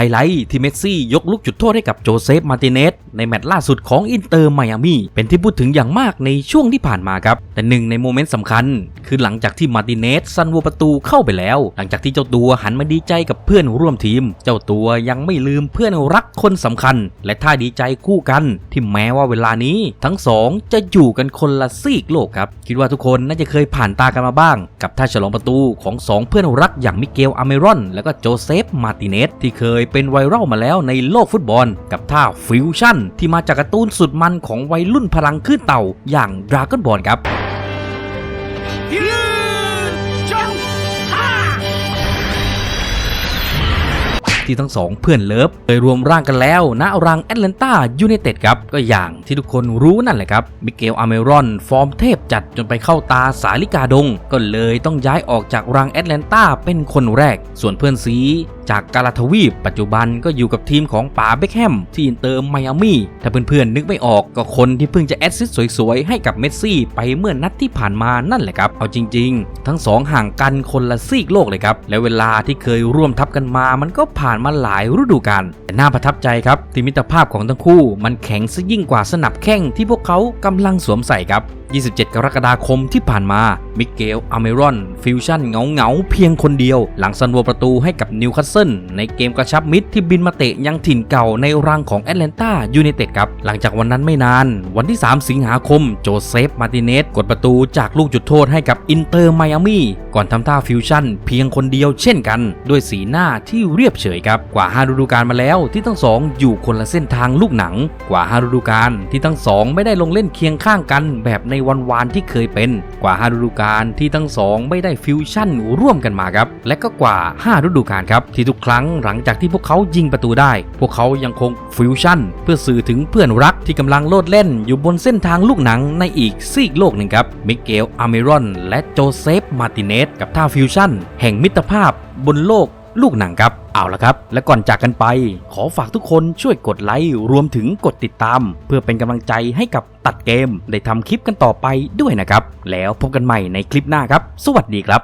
ไฮไลท์ที่เมสซี่ยกลูกจุดโทษให้กับโจเซฟมาร์ติเนสในแมตช์ล่าสุดของอินเตอร์ไมอามี่เป็นที่พูดถึงอย่างมากในช่วงที่ผ่านมาครับ แต่หนึ่งในโมเมนต์สำคัญ คือหลังจากที่มาติเนสซันวัวประตูเข้าไปแล้ว หลังจากที่เจ้าตัวหันมาดีใจกับเพื่อนร่วมทีม เจ้าตัวยังไม่ลืมเพื่อนรักคนสำคัญ และท่าดีใจคู่กันที่แม้ว่าเวลานี้ ทั้งสองจะอยู่กันคนละซีกโลกครับ คิดว่าทุกคนน่าจะเคยผ่านตากันมาบ้าง กับท่าฉลองประตูของสองเพื่อนรักอย่างมิเกลอเมรอน และก็โจเซฟมาติเนสที่เคยเป็นไวรัลมาแล้วในโลกฟุตบอล กับท่าฟิวชั่นที่มาจากการ์ตูนสุดมันของวัยรุ่นพลังขึ้นเต่าอย่างดราก้อนบอลครับ ที่ทั้งสองเพื่อนเลิฟเคยรวมร่างกันแล้วณรังแอตแลนตายูไนเต็ดครับ ก็อย่างที่ทุกคนรู้นั่นแหละครับ มิเกลอาเมรอน ฟอร์มเทพจัดจนไปเข้าตาสาลิกาดง ก็เลยต้องย้ายออกจากรังแอตแลนตาเป็นคนแรก ส่วนเพื่อนซีจากกาลาทวีปปัจจุบันก็อยู่กับทีมของป๋าเบคแฮมที่อินเตอร์ไมอามี่ถ้าเพื่อนๆนึกไม่ออกก็คนที่เพิ่งจะแอดซิสสวยๆ ให้กับเมสซี่ไปเมื่อนัดที่ผ่านมานั่นแหละครับ เอาจริง ๆ ทั้งสองห่างกันคนละซีกโลกเลยครับ และเวลาที่เคยร่วมทัพกันมามันก็ผ่านมาหลายฤดูกาลแต่น่าประทับใจครับที่มิตรภาพของทั้งคู่ มันแข็งซะยิ่งกว่าสนับแข้งที่พวกเขากำลังสวมใส่ครับ 27 กรกฎาคมที่ผ่านมา มิเกล อเมรอน ฟิวชั่นเงาเงาๆเพียงคนเดียว หลังซันโวประตูให้กับนิวคาสเซิลในเกมกระชับมิตรที่บินมาเตะยังถิ่นเก่าในรังของแอตแลนตายูไนเต็ดครับ หลังจากวันนั้นไม่นาน วันที่ 3 สิงหาคม โจเซฟ มาร์ติเนส กดประตูจากลูกจุดโทษให้กับอินเตอร์ไมอามี่ก่อนทำท่าฟิวชั่นเพียงคนเดียวเช่นกัน ด้วยสีหน้าที่เรียบเฉยครับ กว่า5ฤดูกาลมาแล้วที่ทั้งสองอยู่คนละเส้นทางลูกหนัง กว่า5ฤดูกาลที่ทั้งสองไม่ได้ลงเล่นเคียงข้างกันแบบในวันวานที่เคยเป็นกว่า 5 ฤดูกาลที่ทั้งสองไม่ได้ฟิวชั่นร่วมกันมาครับ และก็กว่า 5 ฤดูกาลครับ ที่ทุกครั้งหลังจากที่พวกเขายิงประตูได้ พวกเขายังคงฟิวชั่น เพื่อสื่อถึงเพื่อนรักที่กำลังโลดเล่นอยู่บนเส้นทางลูกหนังในอีกซีกโลกหนึ่งครับมิเกลอเมรอน และโจเซฟมาร์ติเนสกับท่าฟิวชั่น แห่งมิตรภาพบนโลก ลูกหนังครับเอาละครับ และก่อนจากกันไป ขอฝากทุกคนช่วยกดไลค์รวมถึงกดติดตาม เพื่อเป็นกำลังใจให้กับตัดเกม ได้ทำคลิปกันต่อไปด้วยนะครับ แล้วพบกันใหม่ในคลิปหน้าครับ สวัสดีครับ